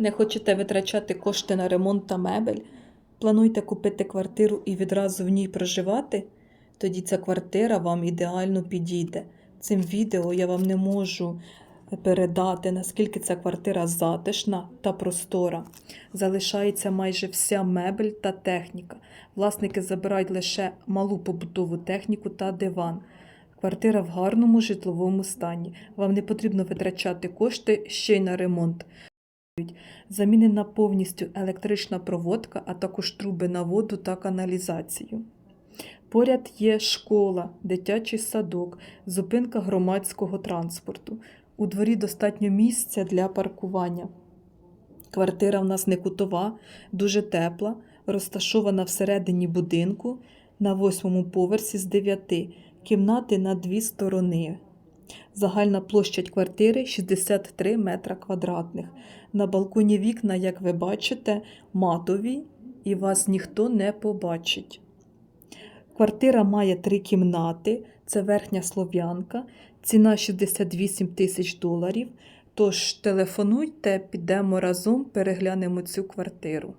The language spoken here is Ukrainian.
Не хочете витрачати кошти на ремонт та мебель? Плануєте купити квартиру і відразу в ній проживати? Тоді ця квартира вам ідеально підійде. Цим відео я вам не можу передати, наскільки ця квартира затишна та простора. Залишається майже вся мебель та техніка. Власники забирають лише малу побутову техніку та диван. Квартира в гарному житловому стані. Вам не потрібно витрачати кошти ще й на ремонт. Замінена повністю електрична проводка, а також труби на воду та каналізацію. Поряд є школа, дитячий садок, зупинка громадського транспорту. У дворі достатньо місця для паркування. Квартира в нас не кутова, дуже тепла, розташована всередині будинку на восьмому поверсі з дев'яти, кімнати на дві сторони. Загальна площа квартири 63 метра квадратних. На балконі вікна, як ви бачите, матові і вас ніхто не побачить. Квартира має три кімнати, це верхня слов'янка, ціна 68 тисяч доларів. Тож телефонуйте, підемо разом, переглянемо цю квартиру.